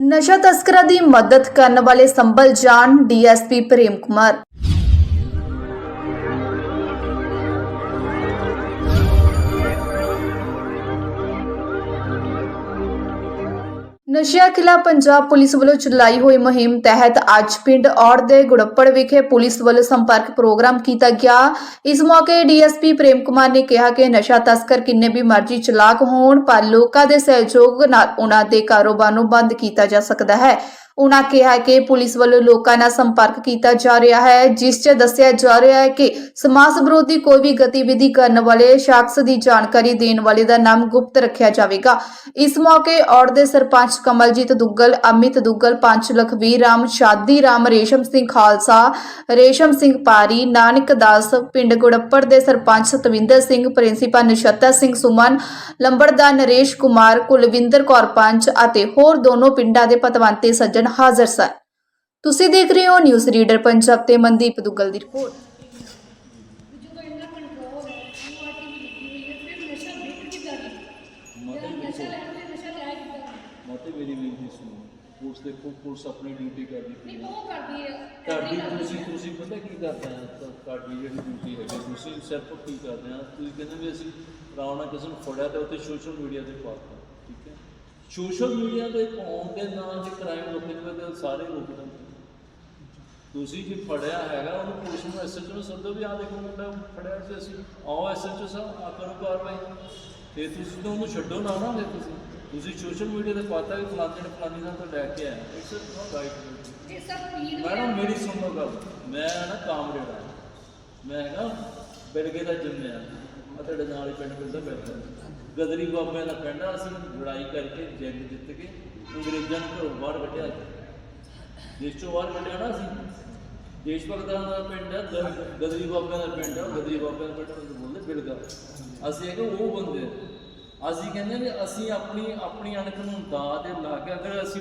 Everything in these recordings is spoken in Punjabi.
ਨਸ਼ਾ ਤਸਕਰਾਂ ਦੀ ਮਦਦ ਕਰਨ ਵਾਲੇ ਸੰਭਲ ਜਾਣ ਡੀਐਸਪੀ ਪ੍ਰੇਮ ਕੁਮਾਰ। ਨਸ਼ਿਆਂ ਖਿਲਾਫ ਪੰਜਾਬ ਪੁਲਿਸ ਵੱਲੋਂ ਚਲਾਈ ਹੋਈ ਮੁਹਿੰਮ ਤਹਿਤ ਅੱਜ ਪਿੰਡ ਔੜ ਦੇ ਗੁੜੱਪੜ ਵਿਖੇ ਪੁਲਿਸ ਵੱਲੋਂ ਸੰਪਰਕ ਪ੍ਰੋਗਰਾਮ ਕੀਤਾ ਗਿਆ। ਇਸ ਮੌਕੇ ਡੀਐਸਪੀ ਪ੍ਰੇਮ ਕੁਮਾਰ ਨੇ ਕਿਹਾ ਕਿ ਨਸ਼ਾ ਤਸਕਰ ਕਿੰਨੇ ਵੀ ਮਰਜ਼ੀ ਚਲਾਕ ਹੋਣ, ਪਰ ਲੋਕਾਂ ਦੇ ਸਹਿਯੋਗ ਨਾਲ ਉਹਨਾਂ ਦੇ ਕਾਰੋਬਾਰ ਨੂੰ ਬੰਦ ਕੀਤਾ ਜਾ ਸਕਦਾ ਹੈ। ਉਨ੍ਹਾਂ ਕਿਹਾ ਕਿ ਪੁਲਿਸ ਵੱਲੋਂ ਲੋਕਾਂ ਨਾਲ ਸੰਪਰਕ ਕੀਤਾ ਜਾ ਰਿਹਾ ਹੈ, ਜਿਸ 'ਚ ਦੱਸਿਆ ਜਾ ਰਿਹਾ ਹੈ ਕਿ ਸਮਾਜ ਵਿਰੋਧੀ ਕੋਈ ਵੀ ਗਤੀਵਿਧੀ ਕਰਨ ਵਾਲੇ ਸ਼ਖਸ ਦੀ ਜਾਣਕਾਰੀ ਦੇਣ ਵਾਲੇ ਦਾ ਨਾਮ ਗੁਪਤ ਰੱਖਿਆ ਜਾਵੇਗਾ। ਇਸ ਮੌਕੇ ਔੜ ਦੇ ਸਰਪੰਚ ਕਮਲਜੀਤ ਦੁੱਗਲ, ਅਮਿਤ ਦੁੱਗਲ, ਪੰਚ ਲਖਵੀਰ ਰਾਮ, ਸ਼ਾਦੀ ਰਾਮ, ਰੇਸ਼ਮ ਸਿੰਘ ਖਾਲਸਾ, ਰੇਸ਼ਮ ਸਿੰਘ ਪਾਰੀ, ਨਾਨਕ ਦਾਸ, ਪਿੰਡ ਗੁੜੱਪੜ ਦੇ ਸਰਪੰਚ ਸਤਵਿੰਦਰ ਸਿੰਘ, ਪ੍ਰਿੰਸੀਪਲ ਨਛੱਤਰ ਸਿੰਘ ਸੁਮਨ, ਲੰਬੜਦਾਰ ਨਰੇਸ਼ ਕੁਮਾਰ, ਕੁਲਵਿੰਦਰ ਕੌਰ ਪੰਚ ਅਤੇ ਹੋਰ ਦੋਨੋਂ ਪਿੰਡਾਂ ਦੇ ਪਤਵੰਤੇ ਸੱਜਣ ਹਾਜ਼ਰ ਸਨ। ਤੁਸੀਂ ਦੇਖ ਰਹੇ ਹੋ ਨਿਊਜ਼ ਰੀਡਰ ਪੰਜਾਬ ਤੇ ਮਨਦੀਪ ਦੁੱਗਲ ਦੀ ਰਿਪੋਰਟ। ਹੈ ਹੈ ਮਾਤਾ ਮੇਰੀ ਬੇਨਤੀ ਸੁਣੋ ਪੁਲਿਸ ਦੇਖੋ ਪੁਲਿਸ ਆਪਣੀ ਡਿਊਟੀ ਕਰਦੀ ਪਈ ਨਹੀਂ ਹੈ ਉਹ ਕਰਦੀ ਹੈ। ਤੁਹਾਡੀ ਕਰਦੀ ਤੁਸੀਂ ਹੈ। ਤੁਸੀਂ ਪਤਾ ਕੀ ਕਰਦੇ ਆ? ਤਾਂ ਤੁਹਾਡੀ ਜਿਹੜੀ ਡਿਊਟੀ ਹੈਗੀ ਤੁਸੀਂ ਸਿਰਫ ਕੀ ਕਰਦੇ ਆ। ਤੁਸੀਂ ਕਹਿੰਦੇ ਵੀ ਅਸੀਂ ਰਾਵਣਾ ਕਿਸੇ ਨੂੰ ਫੜਿਆ ਤੇ ਉੱਤੇ ਸੋਸ਼ਲ ਮੀਡੀਆ ਤੇ ਪਾਤਾ ਠੀਕ ਹੈ ਸੋਸ਼ਲ ਮੀਡੀਆ ਤੇ ਪਾਉਣ ਦੇ ਨਾਲ ਜੇ ਕ੍ਰਾਈਮ ਰੁਕਣ ਦੇ ਤਾਂ ਸਾਰੇ ਰੁਕ ਜਾਂਦੇ ਤੁਸੀਂ ਜੇ ਫੜਿਆ ਹੈਗਾ ਉਹਨੂੰ ਪੁਲਿਸ ਨੂੰ ਐਸਐਚਓ ਨੂੰ ਸੱਦੋ ਵੀ ਆਹ ਦੇਖੋ ਮੁੰਡਾ ਫੜਿਆ ਸੀ ਅਸੀਂ। ਆਓ ਐਸਐਚਓ ਸਾਹਿਬ ਆ ਕਰੋ ਕਾਰਵਾਈ। ਤੇ ਤੁਸੀਂ ਤਾਂ ਉਹਨੂੰ ਛੱਡੋ ਨਾ ਨਾ ਫਿਰ ਤੁਸੀਂ। ਤੁਸੀਂ ਸੋਸ਼ਲ ਮੀਡੀਆ ਤੇ ਪਾਤਾ ਕਿ ਫਲਾਣੇ ਨੇ ਫਲਾਣੀ ਨਾਲ ਤਾਂ ਲੈ ਕੇ ਆਇਆ। ਇਟਸ ਨਾਟ ਰਾਈਟ ਜੇ ਸਭ ਪੀਣ ਮੈਡਮ ਮੇਰੀ ਸੁਣੋ ਗੱਲ। ਮੈਂ ਨਾ ਕਾਮਰੇਡ ਆ ਮੈਂ ਹੈਗਾ ਬਿਲਗੇ ਦਾ ਜੰਮਿਆ ਆ। ਤੁਹਾਡੇ ਨਾਲ ਹੀ ਪਿੰਡ ਮਿਲਦਾ ਬੈਠਾ। ਗਦਰੀ ਬਾਬਿਆਂ ਦਾ ਪਿੰਡ ਆ ਅਸੀਂ ਲੜਾਈ ਕਰਕੇ ਜੰਗ ਜਿੱਤ ਕੇ ਅੰਗਰੇਜ਼ਾਂ ਨੂੰ ਘਰੋਂ ਬਾਹਰ ਕੱਢਿਆ ਦੇਸ਼ ਚੋਂ ਬਾਹਰ ਕੱਢਿਆ ਨਾ ਅਸੀਂ ਦੇਸ਼ ਭਗਤਾਂ ਦਾ ਪਿੰਡ ਹੈ ਗ- ਗਦਰੀ ਬਾਬਿਆਂ ਦਾ ਪਿੰਡ ਹੈ ਗਦਰੀ ਬਾਬਿਆਂ ਦਾ ਪਿੰਡ ਨੂੰ ਬੋਲਦੇ ਬਿਲਗਾ ਅਸੀਂ ਹੈਗੇ ਉਹ ਬੰਦੇ ਆ। ਅਸੀਂ ਕਹਿੰਦੇ ਵੀ ਅਸੀਂ ਆਪਣੀ ਆਪਣੀ ਅਣਖ ਨੂੰ ਦਾ ਦੇ ਲਾ ਕੇ ਅਗਰ ਅਸੀਂ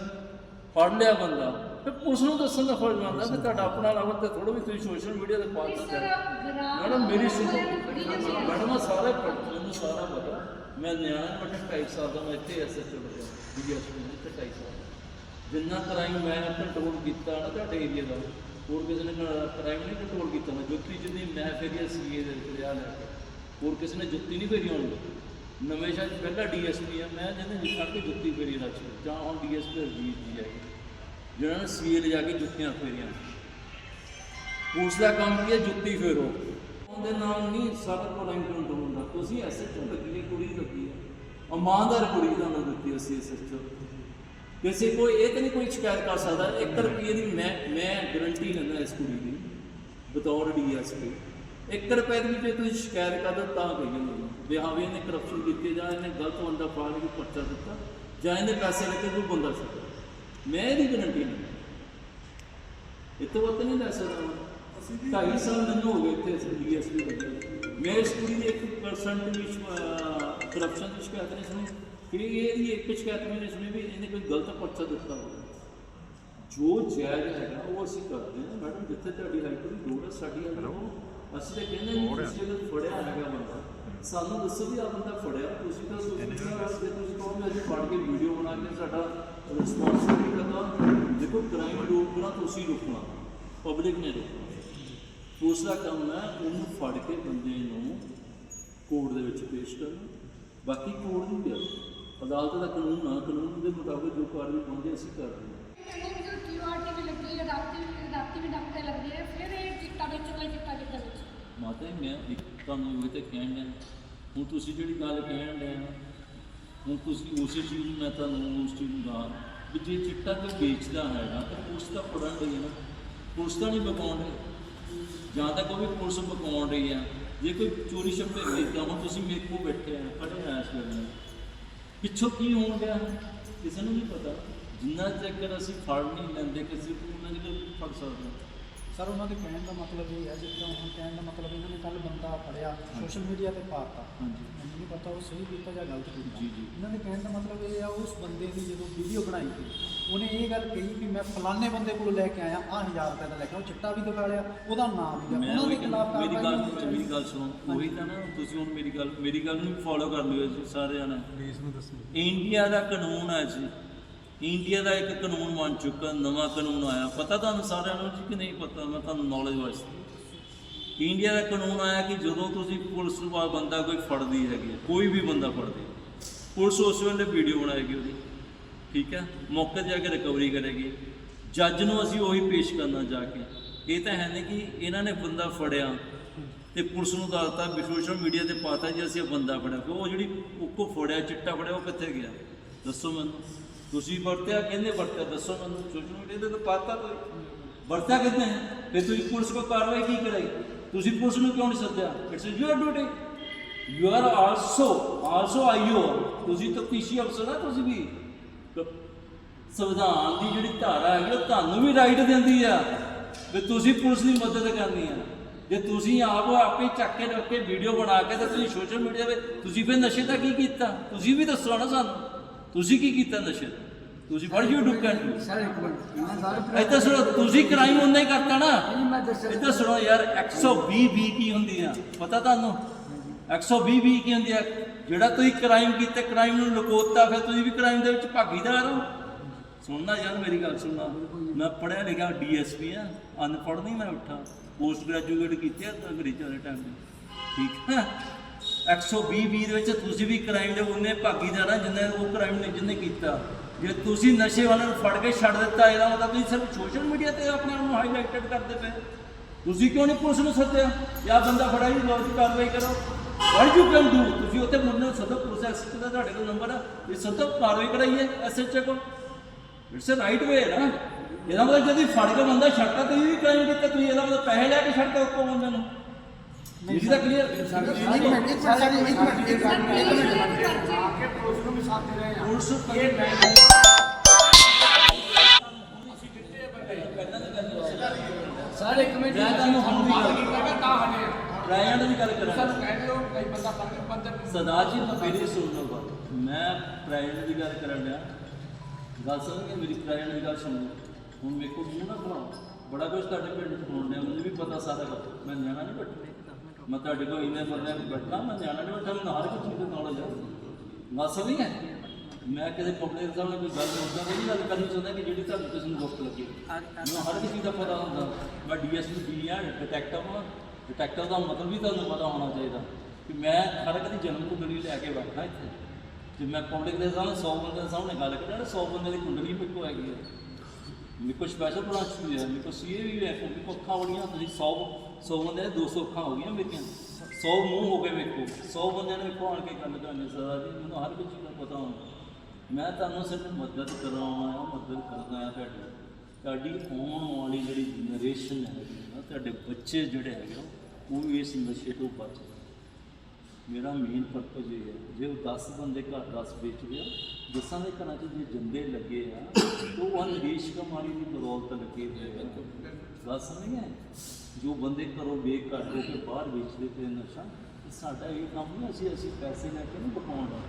ਫੜ ਲਿਆ ਬੰਦਾ ਤੇ ਪੁਲਿਸ ਨੂੰ ਦੱਸਣ ਦਾ ਫਰਜ਼ ਬਣਦਾ ਕਿ ਤੁਹਾਡਾ ਆਪਣਾ ਲਾਵਤ ਤੇ ਥੋੜਾ ਵੀ ਤੁਸੀਂ ਸੋਸ਼ਲ ਮੀਡੀਆ ਤੇ ਪਾ ਤਰ੍ਹਾਂ ਗ੍ਰਾਮ ਮੈਡਮ ਮੇਰੀ ਸੁਣੋ। ਹੈ ਮੈਡਮ ਆਹ ਸਾਰਾ ਪੜ੍ਹ ਮੈਨੂੰ ਸਾਰਾ ਪਤਾ। ਮੈਂ ਨਿਆਣਾ ਬਟ 2.5 ਸਾਲ ਦਾ, ਮੈਂ ਇੱਥੇ ਐਸਐਚਓ ਲੱਗਿਆ ਡੀਐਸਪੀ ਇੱਥੇ 2.5 ਸਾਲ ਜਿੰਨਾ ਕ੍ਰਾਈਮ ਮੈਂ ਕੰਟਰੋਲ ਕੀਤਾ ਨਾ ਤੁਹਾਡੇ ਏਰੀਆ ਦਾ, ਹੋਰ ਕਿਸੇ ਨੇ ਕ੍ਰਾਈਮ ਨਹੀਂ ਕੰਟਰੋਲ ਕੀਤਾ, ਮੈਂ ਜੁੱਤੀ ਜਿੰਨੀ ਮੈਂ ਫੇਰੀ ਸੀਏ ਦੇ ਵਿੱਚ ਰਿਆ ਲੈ ਕੇ, ਹੋਰ ਕਿਸੇ ਨੇ ਜੁੱਤੀ ਨਹੀਂ ਫੇਰੀ ਹੋਣੀ ਨਵੇਂ ਸ਼ਹਿਰ ਪਹਿਲਾ ਡੀਐਸਪੀ ਆ, ਮੈਂ ਜਿਹਨੇ ਨਿਕਲ ਕੇ ਜੁੱਤੀ ਫੇਰੀ ਰੱਖ ਜਾਂ ਹੁਣ ਡੀਐਸਪੀ ਰਜੀਤ ਜੀ ਆਈ ਜਿਹਨਾਂ ਨੇ ਸੀਏ ਲਿਜਾ ਕੇ ਜੁੱਤੀਆਂ ਫੇਰੀਆਂ। ਪੁਲਿਸ ਦਾ ਕੰਮ ਕੀ ਹੈ? ਜੁੱਤੀ ਫੇਰੋ। ਉਹਦੇ ਨਾਲ ਨਹੀਂ ਸਾਰਾ ਕ੍ਰਾਈਮ ਕੰਟਰੋਲ ਤੁਸੀਂ ਐਸਐਚਓ ਲੱਗੀ ਹੈ ਕੁੜੀ ਲੱਗੀ ਹੈ। ਇਮਾਨਦਾਰ ਕੁੜੀ ਦਾ ਨਾਮ ਦਿੱਤੀ ਅਸੀਂ ਐਸਐਚਓ ਕਿਸੇ ਕੋਈ ਇਹ ਤਾਂ ਨਹੀਂ ਕੋਈ ਸ਼ਿਕਾਇਤ ਕਰ ਸਕਦਾ 1 ਰੁਪਏ ਦੀ ਮੈਂ ਮੈਂ ਗਰੰਟੀ ਲੈਂਦਾ ਇਸ ਕੁੜੀ ਦੀ ਬਤੌਰ ਡੀਐਸਪੀ 1 ਰੁਪਏ ਦੀ ਜੇ ਤੁਸੀਂ ਸ਼ਿਕਾਇਤ ਕਰਦੇ ਤਾਂ ਕਹੀ ਜਾਂਦੇ ਵੀ ਹਾਂ ਵੀ ਇਹਨੇ ਕਰਪਸ਼ਨ ਕੀਤੀ ਜਾਂ ਇਹਨੇ ਗਲਤ ਬੰਦਾ ਫਾੜ ਕੇ ਪਰਚਾ ਦਿੱਤਾ ਜਾਂ ਇਹਨੇ ਪੈਸੇ ਲੈ ਕੇ ਕੋਈ ਬੰਦਾ ਛੱਡਿਆ। ਮੈਂ ਇਹਦੀ ਗਰੰਟੀ ਨਹੀਂ ਇਹ ਤੋਂ ਵੱਧ ਨਹੀਂ ਲੈ ਸਕਦਾ। ਮੈਂ। ਢਾਈ ਸਾਲ ਮੈਨੂੰ ਹੋ ਗਏ ਇੱਥੇ ਡੀਐਸਪੀ ਲੱਗੇ ਮੈਂ ਇਸ ਕੁੜੀ ਦੀ 1% ਵੀ ਕਰਪਸ਼ਨ ਦੀ ਸ਼ਿਕਾਇਤ ਨਹੀਂ ਸੁਣੀ। ਕਿ ਇਹਦੀ ਇੱਕ ਸ਼ਿਕਾਇਤ ਵੀ ਨਹੀਂ ਸੁਣੀ ਵੀ ਇਹਨੇ ਕੋਈ ਗਲਤ ਪਰਚਾ ਦਿੱਤਾ ਹੋਵੇ। ਜੋ ਜਾਇਜ਼ ਹੈਗਾ ਉਹ ਅਸੀਂ ਕਰਦੇ ਹਾਂ। ਮੈਡਮ ਜਿੱਥੇ ਤੁਹਾਡੀ ਹੈਲਪ ਦੀ ਲੋੜ ਹੈ ਸਾਡੀ ਹੈਲਪ ਅਸੀਂ ਤਾਂ ਕਹਿੰਦੇ ਨਹੀਂ ਤੁਸੀਂ ਅਗਰ ਫੜਿਆ ਹੈਗਾ ਬੰਦਾ ਸਾਨੂੰ ਦੱਸੋ ਵੀ ਆ ਬੰਦਾ ਫੜਿਆ। ਤੁਸੀਂ ਤਾਂ ਤਾਂ ਜੇ ਤੁਸੀਂ ਕਹੋ ਵੀ ਅਸੀਂ ਫੜ ਕੇ ਵੀਡੀਓ ਬਣਾ ਕੇ ਸਾਡਾ ਰਿਸਪੌਂਸਿਬਿਲਿਟੀ ਕਰਦਾ ਦੇਖੋ ਕ੍ਰਾਈਮ ਰੋਕਣਾ ਤੁਸੀਂ ਰੋਕਣਾ। ਪਬਲਿਕ ਨੇ ਰੋਕਣਾ। ਦੂਸਰਾ ਕੰਮ ਹੈ ਉਹਨੂੰ ਫੜ ਕੇ ਬੰਦੇ ਨੂੰ ਕੋਰਟ ਦੇ ਵਿੱਚ ਪੇਸ਼ ਕਰਨਾ। ਬਾਕੀ ਕੋਰਟ ਦੀ ਗੱਲ ਅਦਾਲਤ ਦਾ ਕਾਨੂੰਨ ਨਾ ਕਾਨੂੰਨ ਦੇ ਮੁਤਾਬਕ ਜੋ ਕਾਰਵਾਈ ਪਾਉਂਦੇ ਅਸੀਂ ਕਰਦੇ ਹਾਂ। ਮਾਤਾ ਜੀ ਮੈਂ ਇੱਕ ਤੁਹਾਨੂੰ ਇਹ ਤੇ ਕਹਿਣ ਡਿਆ ਹੁਣ ਤੁਸੀਂ ਜਿਹੜੀ ਗੱਲ ਕਹਿਣ ਨਾ ਹੁਣ ਤੁਸੀਂ ਉਸੇ ਚੀਜ਼ ਨੂੰ ਮੈਂ ਤੁਹਾਨੂੰ ਉਸ ਚੀਜ਼ ਨੂੰ ਦਾ ਵੀ ਜੇ ਚਿੱਟਾ ਕੋਈ ਵੇਚਦਾ ਹੈਗਾ ਤਾਂ ਤਾਂ ਫੜਨ ਰਹੀ ਹੈ ਨਾ। ਪੁਲਿਸ ਤਾਂ ਨਹੀਂ ਬਕਾਉਣ ਰਹੀ ਜਾਂ ਤਾਂ ਕੋਈ ਪੁਲਿਸ ਪਕਾਉਣ ਰਹੀ ਆ, ਜੇ ਕੋਈ ਚੋਰੀ ਛੱਪੇ ਵੇਚਦਾ ਹੁਣ ਤੁਸੀਂ ਮੇਰੇ ਕੋਲ ਬੈਠੇ ਆ, ਖੜੇ ਆ ਇਸ ਵੇਲੇ। ਪਿੱਛੋਂ ਕੀ ਹੋਣ ਗਿਆ ਕਿਸੇ ਨੂੰ ਨਹੀਂ ਪਤਾ। ਜਿੰਨਾ ਚਿਰ ਅਸੀਂ ਫੜ ਨਹੀਂ ਲੈਂਦੇ, ਕਿਸੇ ਨੂੰ ਉਹਨਾਂ ਚਿਰ ਫੜ ਸਕਦੇ ਸਰ ਉਹਨਾਂ ਦੇ ਕਹਿਣ ਦਾ ਮਤਲਬ ਇਹ ਹੈ ਜਿੱਦਾਂ ਹੁਣ ਕਹਿਣ ਦਾ ਮਤਲਬ ਇਹਨਾਂ ਨੇ ਕੱਲ ਬੰਦਾ ਫੜਿਆ ਸੋਸ਼ਲ ਮੀਡੀਆ ਤੇ ਪਾਤਾ। ਹਾਂਜੀ। ਮੈਨੂੰ ਨਹੀਂ ਪਤਾ ਉਹ ਸਹੀ ਕੀਤਾ ਜਾਂ ਗਲਤ ਕੀਤਾ। ਜੀ, ਜੀ। ਇਹਨਾਂ ਦੇ ਕਹਿਣ ਦਾ ਮਤਲਬ ਇਹ ਆ ਉਸ ਬੰਦੇ ਦੀ ਜਦੋਂ ਵੀਡੀਓ ਬਣਾਈ ਸੀ ਉਹਨੇ ਇਹ ਗੱਲ ਕਹੀ ਵੀ ਮੈਂ ਫਲਾਣੇ ਬੰਦੇ ਕੋਲ ਲੈ ਕੇ ਆਇਆ ਆ 1000 ਰੁਪਏ ਦਾ ਲੈ ਕੇ। ਉਹ ਚਿੱਟਾ ਵੀ ਦਿਖਾ ਲਿਆ ਉਹਦਾ ਨਾਮ ਵੀ ਲਿਆ ਉਹਨਾਂ ਉਹੀ ਦੇ ਖਿਲਾਫ ਮੇਰੀ ਗੱਲ। ਮੇਰੀ ਗੱਲ ਸੁਣੋ। ਉਹੀ ਤਾਂ ਨਾ ਤੁਸੀਂ ਹੁਣ ਮੇਰੀ ਗੱਲ ਮੇਰੀ ਗੱਲ ਨੂੰ ਫੋਲੋ ਕਰ ਲਿਓ ਜੀ ਸਾਰੇ ਜਣੇ ਪਲੀਜ਼ ਨੂੰ ਦੱਸੋ। ਇੰਡੀਆ ਦਾ ਕਾਨੂੰਨ ਹੈ ਜੀ। ਇੰਡੀਆ ਦਾ ਇੱਕ ਕਾਨੂੰਨ ਬਣ ਚੁੱਕਾ ਨਵਾਂ ਕਾਨੂੰਨ ਆਇਆ। ਪਤਾ ਤੁਹਾਨੂੰ ਸਾਰਿਆਂ ਨੂੰ ਜੀ ਕਿ ਨਹੀਂ ਪਤਾ? ਮੈਂ ਤੁਹਾਨੂੰ ਨੌਲੇਜ ਵਾਸਤੇ ਇੰਡੀਆ ਦਾ ਕਾਨੂੰਨ ਆਇਆ ਕਿ ਜਦੋਂ ਤੁਸੀਂ ਪੁਲਿਸ ਨੂੰ ਬੰਦਾ ਕੋਈ ਫੜਦੀ ਹੈਗੀ ਹੈ, ਕੋਈ ਵੀ ਬੰਦਾ ਫੜਦੀ ਪੁਲਿਸ ਉਸ ਵੇਲੇ ਵੀਡੀਓ ਬਣਾਏਗੀ ਉਹਦੀ ਠੀਕ ਹੈ? ਮੌਕੇ ਤੇ ਜਾ ਕੇ ਰਿਕਵਰੀ ਕਰੇਗੀ। ਜੱਜ ਨੂੰ ਅਸੀਂ ਉਹੀ ਪੇਸ਼ ਕਰਨਾ ਜਾ ਕੇ। ਇਹ ਤਾਂ ਹੈ ਨਹੀਂ ਕਿ ਇਹਨਾਂ ਨੇ ਬੰਦਾ ਫੜਿਆ ਤੇ ਪੁਲਿਸ ਨੂੰ ਦੱਸਤਾ ਵੀ ਸੋਸ਼ਲ ਮੀਡੀਆ ਤੇ ਪਾਤਾ ਜੀ ਅਸੀਂ ਇਹ ਬੰਦਾ ਫੜਿਆ। ਫਿਰ ਉਹ ਜਿਹੜੀ ਉੱਕੋ ਫੜਿਆ ਚਿੱਟਾ ਫੜਿਆ ਉਹ ਕਿੱਥੇ ਗਿਆ? ਦੱਸੋ ਮੈਨੂੰ। ਤੁਸੀਂ ਵਰਤਿਆ ਕਹਿੰਦੇ ਵਰਤਿਆ? ਦੱਸੋ ਮੈਨੂੰ, ਸੋਸ਼ਲ ਮੀਡੀਆ ਤੇ ਤਾਂ ਪਾਤਾ ਕੋਈ। ਵਰਤਿਆ ਕਿੰਨੇ ਹੈ ਫਿਰ ਤੁਸੀਂ ਪੁਲਿਸ ਕੋ ਕਾਰਵਾਈ ਕੀ ਕਰਾਈ? ਤੁਸੀਂ ਪੁਲਿਸ ਨੂੰ ਕਿਉਂ ਨਹੀਂ ਸੱਦਿਆ? It's your duty you are also also I O ਤੁਸੀਂ ਤਫਤੀਸ਼ੀ ਅਫਸਰ ਆ ਤੁਸੀਂ ਵੀ। ਸੰਵਿਧਾਨ ਦੀ ਜਿਹੜੀ ਧਾਰਾ ਹੈਗੀ, ਉਹ ਤੁਹਾਨੂੰ ਵੀ ਰਾਈਟ ਦਿੰਦੀ ਆ ਵੀ ਤੁਸੀਂ ਪੁਲਿਸ ਦੀ ਮਦਦ ਕਰਨੀ ਆ। ਜੇ ਤੁਸੀਂ ਆਪ ਆਪੇ ਚੱਕ ਕੇ ਰੱਖ ਕੇ ਵੀਡੀਓ ਬਣਾ ਕੇ ਤੇ ਤੁਸੀਂ ਸੋਸ਼ਲ ਮੀਡੀਆ 'ਤੇ ਤੁਸੀਂ ਫਿਰ ਨਸ਼ੇ ਦਾ ਕੀ ਕੀਤਾ? ਤੁਸੀਂ ਵੀ ਦੱਸੋ ਨਾ ਸਾਨੂੰ। ਤੁਸੀਂ ਕੀ ਕੀਤਾ ਨਸ਼ੇ ਦਾ ਤੁਸੀਂ ਫੜ you do can do sir ਇੱਕ ਮਿੰਟ। ਮੈਂ ਇੱਥੇ ਸੁਣੋ ਤੁਸੀਂ ਕ੍ਰਾਈਮ ਉਹਨਾਂ ਹੀ ਕਰਤਾ ਨਾ। ਇੱਥੇ ਸੁਣੋ ਯਾਰ 120 ਵੀ ਕੀ ਹੁੰਦੀ ਆ ਪਤਾ ਤੁਹਾਨੂੰ? 120 ਵੀ ਕੀ ਹੁੰਦੀ ਆ ਜਿਹੜਾ ਤੁਸੀਂ ਕ੍ਰਾਈਮ ਕੀਤਾ ਕ੍ਰਾਈਮ ਨੂੰ ਲੁਕੋਤਾ ਫਿਰ ਤੁਸੀਂ ਵੀ ਕ੍ਰਾਈਮ ਦੇ ਵਿੱਚ ਭਾਗੀਦਾਰ ਹੋ। ਸੁਣਨਾ ਯਾਰ ਮੇਰੀ ਗੱਲ ਸੁਣਨਾ। ਮੈਂ ਪੜਿਆ ਲਿਖਿਆ ਡੀਐਸਪੀ ਆ ਅਨਪੜ੍ਹ ਨਹੀਂ ਮੈਂ ਉੱਠਾ। ਪੋਸਟ ਗ੍ਰੈਜੂਏਟ ਕੀਤੀ ਆ ਅੰਗਰੇਜ਼ਾਂ ਦੇ ਟਾਈਮ ਠੀਕ ਹੈ? 120 ਵੀ ਦੇ ਵਿੱਚ ਤੁਸੀਂ ਵੀ ਕ੍ਰਾਈਮ ਦੇ ਉਹਨੇ ਭਾਗੀਦਾਰ ਆ ਜਿੰਨੇ ਉਹ ਕ੍ਰਾਈਮ ਨੇ ਜਿਹਨੇ ਕੀਤਾ। ਜੇ ਤੁਸੀਂ ਨਸ਼ੇ ਵਾਲਿਆਂ ਨੂੰ ਫੜ ਕੇ ਛੱਡ ਦਿੱਤਾ ਇਹਦਾ ਮਤਲਬ ਤੁਸੀਂ ਸਿਰਫ ਸੋਸ਼ਲ ਮੀਡੀਆ ਤੇ ਆਪਣੇ ਆਪ ਨੂੰ ਹਾਈਲਾਈਟਡ ਕਰਦੇ ਪਏ। ਤੁਸੀਂ ਕਿਉਂ ਨਹੀਂ ਪੁਲਿਸ ਨੂੰ ਸੱਦਿਆ? ਜਾਂ ਬੰਦਾ ਫੜਾ ਜੀ ਲੋ ਕਾਰਵਾਈ ਕਰੋ। ਵਾਟ ਯੂ ਕੈਨ ਡੂ ਤੁਸੀਂ ਉੱਥੇ ਮੁੰਡੇ ਨੂੰ ਸੱਦੋ ਪੁਲਿਸ ਐਕਸਪੀ ਦਾ ਤੁਹਾਡੇ ਕੋਲ ਨੰਬਰ ਆ। ਇਹ ਸੱਦੋ, ਕਾਰਵਾਈ ਕਰਾਈਏ ਐਸਐਚਓ ਕੋਲ। ਇਟਸ ਅ ਰਾਈਟ ਵੇ ਨਾ। ਇਹਦਾ ਮਤਲਬ ਜਦੋਂ ਫੜ ਕੇ ਬੰਦਾ ਛੱਡਦਾ ਤੁਸੀਂ ਵੀ ਕ੍ਰਾਈਮ ਕੀਤਾ, ਤੁਸੀਂ ਇਹਦਾ ਮਤਲਬ ਪੈਸੇ ਲੈ ਕੇ ਛੱਡਤਾ ਉੱਪਰ ਬੰਦੇ ਨੂੰ। ਮੇਰੀ ਤਾਂ ਕਲੀਅਰ ਇੱਕ ਮਿੰਟ ਇੱਕ ਮਿੰਟ ਇੱਕ ਮਿੰਟ ਇੱਕ ਮਿੰਟ ਇੱਕ ਮਿੰਟ ਆਕੇ ਪੁਲਿਸ ਨੂੰ ਵੀ ਸਾਥ ਦੇ ਰਹੇ ਪੁਲਿਸ ਇਹ ਮੈਂ ਸਰ ਇੱਕ ਮਿੰਟ ਮੈਂ ਤੁਹਾਨੂੰ ਹੁਣ ਵੀ ਗੱਲ ਮੈਂ ਤਾਂ ਹਲੇ ਟ੍ਰਾਇਲ ਦੀ ਗੱਲ ਕਰਾਂ ਸਰ ਕਹਿ ਦਿਓ ਕਈ ਬੰਦਾ ਪੰਜ ਪੰਜ ਸਰਦਾਰ ਜੀ ਮੇਰੀ ਸੁਣ ਲਓ ਬਾਤ ਮੈਂ ਪ੍ਰਾਈਵੇਟ ਦੀ ਗੱਲ ਕਰਨ ਡਿਆ ਗੱਲ ਸੁਣੋਗੇ ਮੇਰੀ ਪ੍ਰਾਈਵੇਟ ਦੀ ਗੱਲ ਸੁਣੋ ਹੁਣ ਮੇਰੇ ਕੋਲ ਮੂੰਹ ਨਾ ਬਣਾਓ ਬੜਾ ਕੁਝ ਤੁਹਾਡੇ ਪਿੰਡ ਚ ਹੋਣ ਡਿਆ ਮੈਨੂੰ ਵੀ ਪਤਾ ਸਾਰਾ ਕੁਝ ਮੈਂ ਨਿਆਣਾ ਨਹੀਂ ਬੈਠਾ ਮੈਂ ਤੁਹਾਡੇ ਕੋਲ ਇੰਨੇ ਬੰਦਿਆਂ ਨੂੰ ਬੈਠਾ, ਮੈਂ ਨਿਆਣਾ ਨਹੀਂ ਬੈਠਾ ਮੈਨੂੰ ਹਰ ਇੱਕ ਚੀਜ਼ ਦੀ ਨੌਲੇਜ ਆ? ਗੱਲ ਸਮਝੀ ਹੈ। ਮੈਂ ਕਿਸੇ ਪਬਲਿਕ ਦੇ ਸਾਹਮਣੇ ਕੋਈ ਗੱਲ ਉਦਾਂ ਦੀ ਨਹੀਂ ਗੱਲ ਕਰਨੀ ਚਾਹੁੰਦਾ ਕਿ ਜਿਹੜੀ ਤੁਹਾਨੂੰ ਕਿਸੇ ਨੂੰ ਦੁੱਖ ਲੱਗੇ। ਮੈਨੂੰ ਹਰ ਇੱਕ ਚੀਜ਼ ਦਾ ਪਤਾ ਹੁੰਦਾ। ਮੈਂ ਡੀਐਸਪੀ ਡੀ ਆ ਡਿਟੈਕਟਿਵ ਹਾਂ ਡਿਟੈਕਟਿਵ ਦਾ ਮਤਲਬ ਵੀ ਤੁਹਾਨੂੰ ਪਤਾ ਹੋਣਾ ਚਾਹੀਦਾ ਕਿ ਮੈਂ ਹਰ ਇੱਕ ਦੀ ਜਨਮ ਕੁੰਡਲੀ ਲੈ ਕੇ ਬੈਠਾ ਇੱਥੇ। ਤੇ ਮੈਂ ਪਬਲਿਕ ਦੇ ਸਾਹਮਣੇ 100 ਬੰਦੇ ਦੇ ਸਾਹਮਣੇ ਗੱਲ ਕਰਾਂ 100 ਬੰਦੇ ਦੀ ਕੁੰਡਲੀ ਮੇਰੇ ਹੈਗੀ ਹੈ ਮੇਰੇ ਕੋਲ ਸਪੈਸ਼ਲ ਬ੍ਰਾਂਚ ਵੀ ਹੈ ਮੇਰੇ ਕੋਲ ਸੀਏ ਵੀ ਹੈ ਮੇਰੇ ਕੋਲ ਅੱਖਾਂ ਬੜੀਆਂ ਤੁਸੀਂ 100 100 ਬੰਦੇ ਦੇ 200 ਅੱਖਾਂ ਹੋ ਗਈਆਂ ਮੇਰੀਆਂ। 100 ਮੂੰਹ ਹੋ ਗਏ ਵੇਖੋ ਕੋਲ। 100 ਬੰਦਿਆਂ ਨੇ ਵੇਖੋ ਆਣ ਕੇ ਗੱਲ ਕਰਨੀ ਸਰਦਾਰ ਜੀ ਮੈਨੂੰ ਹਰ ਇੱਕ ਚੀਜ਼ ਦਾ ਪਤਾ ਹੁੰਦਾ ਮੈਂ ਤੁਹਾਨੂੰ ਸਿਰਫ ਮਦਦ ਕਰਾਉਣਾ ਆ ਮਦਦ ਕਰਦਾ ਆ ਤੁਹਾਡੀ। ਤੁਹਾਡੀ ਆਉਣ ਵਾਲੀ ਜਿਹੜੀ ਜਨਰੇਸ਼ਨ ਹੈਗੀ ਨਾ ਤੁਹਾਡੇ ਬੱਚੇ ਜਿਹੜੇ ਹੈਗੇ ਨਾ, ਉਹ ਇਸ ਨਸ਼ੇ ਤੋਂ ਬਚ ਮੇਰਾ ਮੇਨ ਪਰਪਸ ਇਹ ਹੈ, ਜੇ ਉਹ 10 ਬੰਦੇ ਘਰ 10 ਵੇਚ ਆ, ਦਸਾਂ ਦੇ ਘਰਾਂ 'ਚ ਜੇ ਜੰਦੇ ਲੱਗੇ ਆ, ਤਾਂ ਉਹ ਅਨਵੇਸ਼ ਕਮਾਰੀ ਦੀ ਬਦੌਲਤ ਲੱਗੇ ਹੋਏ ਆ। ਦੱਸ ਨਹੀਂ ਹੈ, ਜੋ ਬੰਦੇ ਘਰੋਂ ਬੇਕ ਕਰ ਹੋ ਕੇ ਬਾਹਰ ਵੇਚਦੇ ਤੇ ਨਸ਼ਾ, ਇਹ ਸਾਡਾ ਇਹ ਕੰਮ ਨਹੀਂ, ਅਸੀਂ ਅਸੀਂ ਪੈਸੇ ਲੈ ਕੇ ਨਹੀਂ ਬਕਾਉਣਾ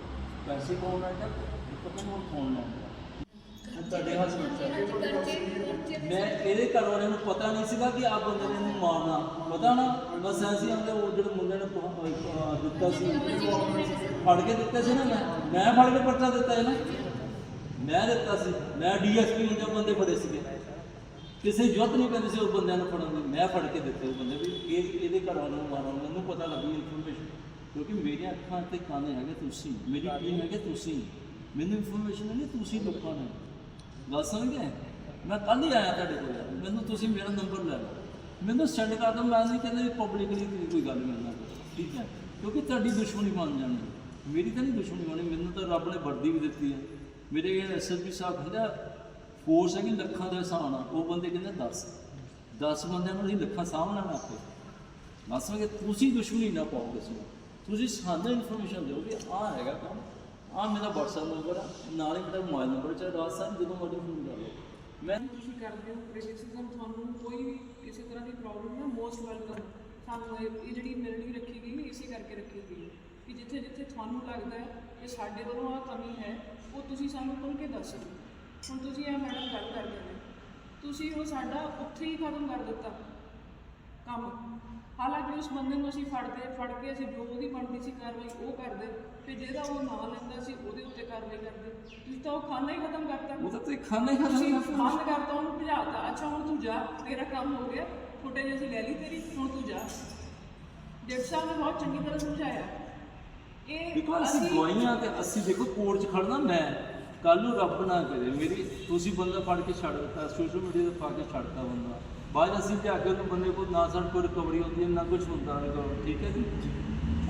ਪੈਸੇ ਕੌਣ ਆਇਆ ਪਤਾ ਨਹੀਂ ਹੁਣ ਕੌਣ ਲੈਂਦਾ। ਤੁਹਾਡੇ ਹਸਬੰਦ ਮੈਂ ਇਹਦੇ ਘਰ ਵਾਲਿਆਂ ਨੂੰ ਪਤਾ ਨਹੀਂ ਸੀਗਾ ਕਿ ਆ ਬੰਦੇ ਨੇ ਇਹਨੂੰ ਮਾਰਨਾ। ਪਤਾ ਨਾ? ਬਸ ਐਸੀ ਉਹ ਜਿਹੜੇ ਮੁੰਡੇ ਨੇ ਦਿੱਤਾ ਸੀ। ਫੜ ਕੇ ਦਿੱਤੇ ਸੀ ਨਾ ਮੈਂ? ਮੈਂ ਫੜ ਕੇ ਪਰਚਾ ਦਿੱਤਾ ਹੈ ਨਾ ਮੈਂ ਦਿੱਤਾ ਸੀ। ਮੈਂ ਡੀਐਸਪੀ ਹੁੰਦੇ ਬੰਦੇ ਫੜੇ ਸੀਗੇ। ਕਿਸੇ ਜੁੱਤ ਨਹੀਂ ਪੈਂਦੀ ਸੀ ਉਸ ਬੰਦਿਆਂ ਨੂੰ ਫੜਨ ਦੀ। ਮੈਂ ਫੜ ਕੇ ਦਿੱਤੇ ਉਹ ਬੰਦੇ ਵੀ। ਇਹ ਇਹਦੇ ਘਰ ਵਾਲਿਆਂ ਨੂੰ ਮਾਰਨ ਮੈਨੂੰ ਪਤਾ ਲੱਗੀ ਇਨਫੋਰਮੇਸ਼ਨ ਕਿਉਂਕਿ ਮੇਰੀਆਂ ਅੱਖਾਂ ਤੇ ਕੰਨ ਹੈਗੇ ਤੁਸੀਂ। ਮੇਰੀ ਟੀਮ ਹੈਗੇ ਤੁਸੀਂ। ਮੈਨੂੰ ਇਨਫੋਰਮੇਸ਼ਨ ਨਹੀਂ ਤੁਸੀਂ ਲੋਕਾਂ ਨੇ ਗੱਲ ਸਮਝ ਗਏ? ਮੈਂ ਕੱਲ ਹੀ ਆਇਆ ਤੁਹਾਡੇ ਕੋਲ ਯਾਰ। ਮੈਨੂੰ ਤੁਸੀਂ ਮੇਰਾ ਨੰਬਰ ਲੈ ਲਓ। ਮੈਨੂੰ ਸੈਂਡ ਕਰ ਦਿਓ ਮੈਂ ਨਹੀਂ ਕਹਿੰਦਾ ਵੀ ਪਬਲਿਕਲੀ ਕੋਈ ਗੱਲ ਮੇਰੇ ਨਾਲ ਕਰੋ, ਠੀਕ ਹੈ? ਕਿਉਂਕਿ ਤੁਹਾਡੀ ਦੁਸ਼ਮਣੀ ਬਣ ਜਾਣੀ। ਮੇਰੀ ਤਾਂ ਨਹੀਂ ਦੁਸ਼ਮਣੀ ਬਣੀ ਮੈਨੂੰ ਤਾਂ ਰੱਬ ਨੇ ਵਰਦੀ ਵੀ ਦਿੱਤੀ ਹੈ। ਮੇਰੇ ਐਸਐਸਪੀ ਸਾਹਿਬ ਕਹਿੰਦਾ ਫੋਰਸ ਹੈਗੀ ਲੱਖਾਂ ਦੇ ਹਿਸਾਬ ਨਾਲ ਉਹ ਬੰਦੇ ਕਹਿੰਦੇ 10 10 ਬੰਦਿਆਂ ਨੂੰ ਅਸੀਂ ਲੱਖਾਂ ਸਾਹਮਣਾ ਨਾ ਆਪੇ। ਦੱਸੋਗੇ ਤੁਸੀਂ ਦੁਸ਼ਮਣੀ ਨਾ ਪਾਓ ਕਿਸੇ ਨੂੰ। ਤੁਸੀਂ ਸਾਨੂੰ ਇਨਫੋਰਮੇਸ਼ਨ ਦਿਓ ਵੀ ਆਹ ਹੈਗਾ ਕੰਮ। ਆਹ ਮੇਰਾ WhatsApp ਨੰਬਰ ਆ, ਨਾਲ ਹੀ ਮੇਰਾ ਮੋਬਾਈਲ ਨੰਬਰ ਚ ਰਾਤ ਸਾਹਿਬ ਜਦੋਂ ਮਰਜ਼ੀ ਫੋਨ ਕਰ ਲਓ। ਮੈਂ ਤੁਸੀਂ ਕਰਦੇ ਹੋ ਕ੍ਰਿਟਿਸਿਜ਼ਮ ਤੁਹਾਨੂੰ ਕੋਈ ਵੀ ਕਿਸੇ ਤਰ੍ਹਾਂ ਦੀ ਪ੍ਰੋਬਲਮ ਨਾ ਮੋਸਟ ਵੈਲਕਮ ਸਾਨੂੰ ਇਹ ਇਹ ਜਿਹੜੀ ਮਿਲਣੀ ਰੱਖੀ ਗਈ ਹੈ, ਇਸੇ ਕਰਕੇ ਰੱਖੀ ਗਈ ਹੈ ਕਿ ਜਿੱਥੇ ਜਿੱਥੇ ਤੁਹਾਨੂੰ ਲੱਗਦਾ ਹੈ ਕਿ ਸਾਡੇ ਵੱਲੋਂ ਆ ਕਮੀ ਹੈ, ਉਹ ਤੁਸੀਂ ਸਾਨੂੰ ਖੁੱਲ੍ਹ ਕੇ ਦੱਸ ਦਿਓ। ਹੁਣ ਤੁਸੀਂ ਇਹ ਮੈਡਮ ਗੱਲ ਕਰਦੇ ਨੇ ਤੁਸੀਂ ਉਹ ਸਾਡਾ ਉੱਥੇ ਹੀ ਖਤਮ ਕਰ ਦਿੱਤਾ ਕੰਮ। ਹਾਲਾਂਕਿ ਉਸ ਬੰਦੇ ਨੂੰ ਅਸੀਂ ਫੜਦੇ, ਫੜ ਕੇ ਅਸੀਂ ਜੋ ਉਹਦੀ ਬਣਦੀ ਸੀ ਕਾਰਵਾਈ ਉਹ ਕਰਦੇ। ਤੇ ਜਿਹਦਾ ਉਹ ਨਾਂ ਲੈਂਦਾ ਸੀ ਉਹਦੇ ਉੱਤੇ ਕਾਰਵਾਈ ਕਰਦੇ। ਤੁਸੀਂ ਤਾਂ ਉਹ ਖਾਨਾ ਹੀ ਖਤਮ ਕਰਤਾ। ਉਹ ਤਾਂ ਤੇ ਖਾਣਾ ਹੀ ਤੁਸੀਂ ਖਾਣਾ ਬੰਦ ਕਰਤਾ ਉਹਨੂੰ ਭਜਾਤਾ ਅੱਛਾ ਹੁਣ ਤੂੰ ਜਾ ਤੇਰਾ ਕੰਮ ਹੋ ਗਿਆ। ਫੁਟੇਜ ਅਸੀਂ ਲੈ ਲਈ ਤੇਰੀ ਹੁਣ ਤੂੰ ਜਾ। ਜੱਜ ਸਾਹਿਬ ਨੇ ਬਹੁਤ ਚੰਗੀ ਤਰ੍ਹਾਂ ਸਮਝਾਇਆ। ਇਹ ਦੇਖੋ ਅਸੀਂ ਗਵਾਈਆਂ ਤੇ ਅਸੀਂ ਦੇਖੋ ਕੋਰਟ 'ਚ ਖੜਨਾ ਮੈਂ। ਕੱਲ ਨੂੰ ਰੱਬ ਨਾ ਕਰੇ। ਮੇਰੀ ਤੁਸੀਂ ਬੰਦਾ ਫੜ ਕੇ ਛੱਡ ਦਿੱਤਾ ਸੋਸ਼ਲ ਮੀਡੀਆ ਤੇ ਪਾ ਕੇ ਛੱਡਤਾ ਬੰਦਾ। ਬਾਅਦ ਅਸੀਂ ਲਿਆ ਕੇ ਉਹਨੂੰ ਬੰਦੇ ਕੋਲ ਨਾ ਸਾਡੇ ਕੋਲ ਰਿਕਵਰੀ ਹੁੰਦੀ ਹੈ ਨਾ ਕੁਝ ਹੁੰਦਾ ਰਿਕਵਰ ਠੀਕ ਹੈ ਜੀ?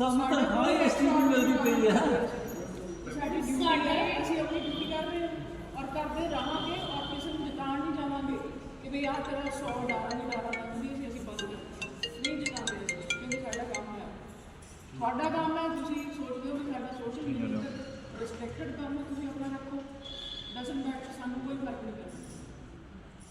ਸਾਨੂੰ ਤਾਂ ਹਾਂ ਚੀਜ਼ ਦੀ ਮਿਲਦੀ ਪਈ ਹੈ। ਸਾਡੀ ਡਿਊਟੀ ਹੈ ਅਸੀਂ ਆਪਣੀ ਡਿਊਟੀ ਕਰ ਰਹੇ ਹਾਂ ਔਰ ਕਰਦੇ ਰਹਾਂਗੇ ਔਰ ਕਿਸੇ ਨੂੰ ਜਿਤਾਉਣ ਨਹੀਂ ਜਾਵਾਂਗੇ ਕਿ ਵੀ ਆਹ ਤੇਰਾ 100 ਡਾਲਾ ਨਹੀਂ ਡਾਲਾ ਨਹੀਂ ਅਸੀਂ ਬੰਦ ਨਹੀਂ ਜਿਤਾਉਂਦੇ ਕਿਉਂਕਿ ਸਾਡਾ ਕੰਮ ਹੈ। ਤੁਹਾਡਾ ਕੰਮ ਹੈ ਤੁਸੀਂ ਸੋਚਦੇ ਹੋ ਕਿ ਸਾਡਾ ਸੋਸ਼ਲ ਮੀਡੀਆ ਰਿਸਪੈਕਟਡ ਕੰਮ ਹੈ ਤੁਸੀਂ ਆਪਣਾ ਰੱਖੋ ਡਸਨਟ ਮੈਟਰ ਸਾਨੂੰ ਕੋਈ ਫ਼ਰਕ ਨਹੀਂ ਪੈਂਦਾ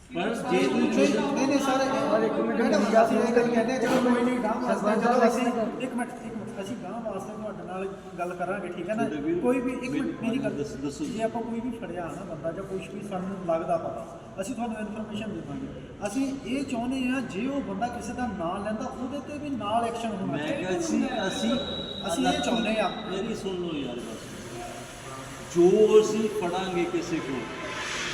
ਪਰ ਜੇ ਨਹੀਂ ਨਹੀਂ ਨਹੀਂ ਸਰ ਇੱਕ ਮਿੰਟ ਮੈਡਮ ਅਸੀਂ ਇਹ ਗੱਲ ਕਹਿੰਦੇ ਹਾਂ, ਚਲੋ ਕੋਈ ਨਹੀਂ ਗਾਂ ਵਾਸਤੇ ਚਲੋ ਅਸੀਂ ਇੱਕ ਮਿੰਟ ਇੱਕ ਮਿੰਟ ਅਸੀਂ ਗਾਂ ਵਾਸਤੇ ਤੁਹਾਡੇ ਨਾਲ ਗੱਲ ਕਰਾਂਗੇ ਠੀਕ ਹੈ ਨਾ? ਕੋਈ ਵੀ ਇੱਕ ਮਿੰਟ ਮੇਰੀ ਗੱਲ ਦੱਸੋ- ਦੱਸੋ ਜੀ। ਆਪਾਂ ਕੋਈ ਵੀ ਫੜਿਆ ਨਾ ਬੰਦਾ ਜਾਂ ਕੁਝ ਵੀ ਸਾਨੂੰ ਲੱਗਦਾ ਪਤਾ ਅਸੀਂ ਤੁਹਾਨੂੰ ਇਨਫੋਰਮੇਸ਼ਨ ਦੇਵਾਂਗੇ। ਅਸੀਂ ਇਹ ਚਾਹੁੰਦੇ ਹਾਂ ਜੇ ਉਹ ਬੰਦਾ ਕਿਸੇ ਦਾ ਨਾਂ ਲੈਂਦਾ ਉਹਦੇ ਤੇ ਵੀ ਨਾਲ ਐਕਸ਼ਨ ਹੋਣਾ ਮੈਂ ਚਾਹੀਦਾ। ਕਿਹਾ ਸੀ ਅਸੀਂ ਅਸੀਂ ਇਹ ਚਾਹੁੰਦੇ ਹਾਂ। ਮੇਰੀ ਸੁਣ ਲਓ ਯਾਰ ਬਸ ਜੋ ਅਸੀਂ ਫੜਾਂਗੇ ਕਿਸੇ ਕੋਲ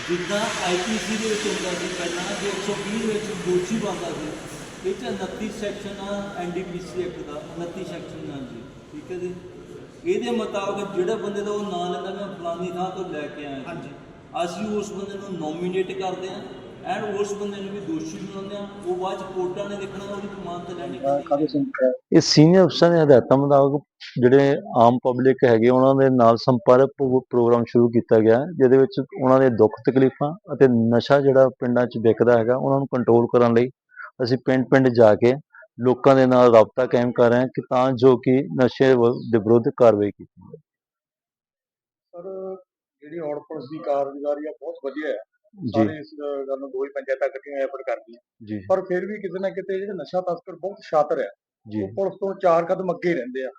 ਜਿੱਦਾਂ ਆਈਪੀਸੀ ਦੇ ਵਿੱਚ ਹੁੰਦਾ ਸੀ ਪਹਿਲਾਂ ਜੇ 120 ਦੇ ਵਿੱਚ ਦੋਸ਼ੀ ਬਣਦਾ ਸੀ ਇਹ 'ਚ 29 ਸੈਕਸ਼ਨ ਆ ਐਨਡੀਪੀਸੀ ਐਕਟ ਦਾ 29 ਸੈਕਸ਼ਨ ਨਾਲ ਜੀ ਠੀਕ ਹੈ ਜੀ? ਇਹਦੇ ਮੁਤਾਬਕ ਜਿਹੜਾ ਬੰਦੇ ਦਾ ਉਹ ਨਾਂ ਲੈਂਦਾ ਮੈਂ ਫਲਾਨੀ ਥਾਂ ਤੋਂ ਲੈ ਕੇ ਆਇਆ ਹਾਂਜੀ। ਅਸੀਂ ਉਸ ਬੰਦੇ ਨੂੰ ਨੋਮੀਨੇਟ ਕਰਦੇ ਹਾਂ। ਐਂਡ ਉਸ ਬੰਦੇ ਨੂੰ ਵੀ ਦੋਸ਼ੀ ਬਣਾਉਂਦੇ ਹਾਂ ਉਹ ਬਾਅਦ ਚ ਕੋਰਟਾਂ ਨੇ ਦੇਖਣਾ ਉਹਦੀ ਜ਼ਮਾਨਤ ਲੈਣੀ। ਇਹ ਸੀਨੀਅਰ ਅਫਸਰਾਂ ਦੇ ਹਦਾਇਤਾਂ ਮੁਤਾਬਕ ਜਿਹੜੇ ਆਮ ਪਬਲਿਕ ਹੈਗੇ ਉਹਨਾਂ ਦੇ ਨਾਲ ਸੰਪਰਕ ਪ੍ਰੋ- ਪ੍ਰੋਗਰਾਮ ਸ਼ੁਰੂ ਕੀਤਾ ਗਿਆ ਜਿਹਦੇ ਵਿੱਚ ਉਹਨਾਂ ਦੇ ਦੁੱਖ ਤਕਲੀਫਾਂ ਅਤੇ ਨਸ਼ਾ ਜਿਹੜਾ ਪਿੰਡਾਂ 'ਚ ਵਿਕਦਾ ਹੈਗਾ ਉਹਨਾਂ ਨੂੰ ਕੰਟਰੋਲ ਕਰਨ ਲਈ ਅਸੀਂ ਪਿੰਡ-ਪਿੰਡ ਜਾ ਕੇ ਲੋਕਾਂ ਦੇ ਨਾਲ ਰਾਬਤਾ ਕਾਇਮ ਕਰ ਰਹੇ ਹਾਂ ਕਿ ਤਾਂ ਜੋ ਕਿ ਨਸ਼ੇ ਦੇ ਵਿਰੁੱਧ ਕਾਰਵਾਈ ਕੀਤੀ ਜਾਵੇ। ਸਰ ਜਿਹੜੀ ਔੜ ਪੁਲਿਸ ਦੀ ਕਾਰਗੁਜ਼ਾਰੀ ਆ ਬਹੁਤ ਵਧੀਆ ਹੈ। ਸਾਰੇ ਇਸ ਗੱਲ ਨੂੰ ਦੋਈ ਪੰਚਾਇਤਾਂ ਇਕੱਠੀਆਂ ਐਫਰਟ ਕਰਦੀਆਂ ਪਰ ਫਿਰ ਵੀ ਕਿਤੇ ਨਾ ਕਿਤੇ ਜਿਹੜੇ ਨਸ਼ਾ ਤਸਕਰ ਬਹੁਤ ਸ਼ਾਤਰ ਹੈ ਉਹ ਪੁਲਿਸ ਤੋਂ ਚਾਰ ਕਦਮ ਅੱਗੇ ਰਹਿੰਦੇ ਆ।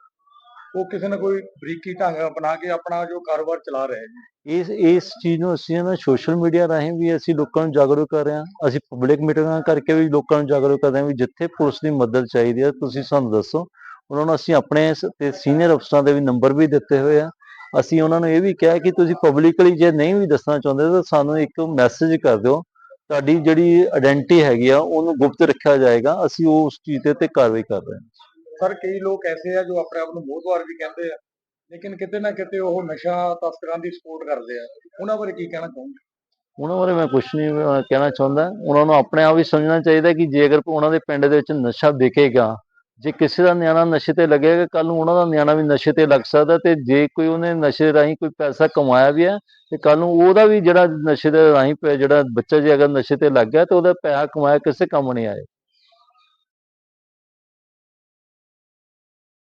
ਉਹ ਕਿਸੇ ਨਾ ਕੋਈ ਬਰੀਕੀ ਢੰਗ ਅਪਣਾ ਕੇ ਆਪਣਾ ਜੋ ਕਾਰੋਬਾਰ ਚਲਾ ਰਹੇ ਜੀ ਇਸ ਇਸ ਚੀਜ਼ ਨੂੰ ਅਸੀਂ ਨਾ ਸੋਸ਼ਲ ਮੀਡੀਆ ਰਾਹੀਂ ਵੀ ਅਸੀਂ ਲੋਕਾਂ ਨੂੰ ਜਾਗਰੂਕ ਕਰ ਰਹੇ ਹਾਂ। ਅਸੀਂ ਪਬਲਿਕ ਮੀਟਿੰਗਾਂ ਕਰਕੇ ਵੀ ਲੋਕਾਂ ਨੂੰ ਜਾਗਰੂਕ ਕਰ ਰਹੇ ਹਾਂ ਵੀ ਜਿੱਥੇ ਪੁਲਿਸ ਦੀ ਮਦਦ ਚਾਹੀਦੀ ਹੈ ਤੁਸੀਂ ਸਾਨੂੰ ਦੱਸੋ। ਉਹਨਾਂ ਨੂੰ ਅਸੀਂ ਆਪਣੇ ਤੇ ਸੀਨੀਅਰ ਅਫਸਰਾਂ ਦੇ ਵੀ ਨੰਬਰ ਵੀ ਦਿੱਤੇ ਹੋਏ ਆ। ਅਸੀਂ ਉਹਨਾਂ ਨੂੰ ਇਹ ਵੀ ਕਿਹਾ ਕਿ ਤੁਸੀਂ ਪਬਲਿਕਲੀ ਜੇ ਨਹੀਂ ਵੀ ਦੱਸਣਾ ਚਾਹੁੰਦੇ ਤਾਂ ਸਾਨੂੰ ਇੱਕ ਮੈਸੇਜ ਕਰ ਦਿਓ। ਤੁਹਾਡੀ ਜਿਹੜੀ ਆਇਡੈਂਟੀ ਹੈਗੀ ਆ ਉਹਨੂੰ ਗੁਪਤ ਰੱਖਿਆ ਜਾਏਗਾ। ਅਸੀਂ ਉਸ ਚੀਜ਼ ਉੱਤੇ ਕਾਰਵਾਈ ਕਰ ਰਹੇ ਹਾਂ। ਸਰ ਕਈ ਲੋਕ ਐਸੇ ਆ ਜੋ ਆਪਣੇ ਆਪ ਨੂੰ ਮੋਹਤਵਾਰ ਵੀ ਕਹਿੰਦੇ ਆ ਲੇਕਿਨ ਕਿਤੇ ਨਾ ਕਿਤੇ ਉਹ ਨਸ਼ਾ ਤਸਕਰਾਂ ਦੀ ਸਪੋਰਟ ਕਰਦੇ ਆ। ਉਹਨਾਂ ਬਾਰੇ ਕੀ ਕਹਿਣਾ ਚਾਹੁੰਦੇ ਉਹਨਾਂ ਬਾਰੇ ਮੈਂ ਕੁਝ ਨਹੀਂ ਅਹ, ਕਹਿਣਾ ਚਾਹੁੰਦਾ। ਉਹਨਾਂ ਨੂੰ ਆਪਣੇ ਆਪ ਹੀ ਸਮਝਣਾ ਚਾਹੀਦਾ ਕਿ ਜੇ ਅਗਰ ਉਹਨਾਂ ਦੇ ਪਿੰਡ ਦੇ ਵਿੱਚ ਨਸ਼ਾ ਵਿਕੇਗਾ ਜੇ ਕਿਸੇ ਦਾ ਨਿਆਣਾ ਨਸ਼ੇ ਤੇ ਲੱਗੇਗਾ ਕੱਲ ਨੂੰ ਉਹਨਾਂ ਦਾ ਨਿਆਣਾ ਵੀ ਨਸ਼ੇ ਤੇ ਲੱਗ ਸਕਦਾ ਤੇ ਜੇ ਕੋਈ ਉਹਨੇ ਨਸ਼ੇ ਰਾਹੀਂ ਕੋਈ ਪੈਸਾ ਕਮਾਇਆ ਵੀ ਹੈ ਤੇ ਕੱਲ ਨੂੰ ਉਹਦਾ ਵੀ ਜਿਹੜਾ ਨਸ਼ੇ ਦੇ ਰਾਹੀਂ ਪੈ- ਜਿਹੜਾ ਬੱਚਾ ਜੇ ਅਗਰ ਨਸ਼ੇ ਤੇ ਲੱਗ ਗਿਆ ਤੇ ਉਹਦਾ ਪੈਸਾ ਕਮਾਇਆ ਕਿਸੇ ਕੰਮ ਨਹੀਂ ਆਏ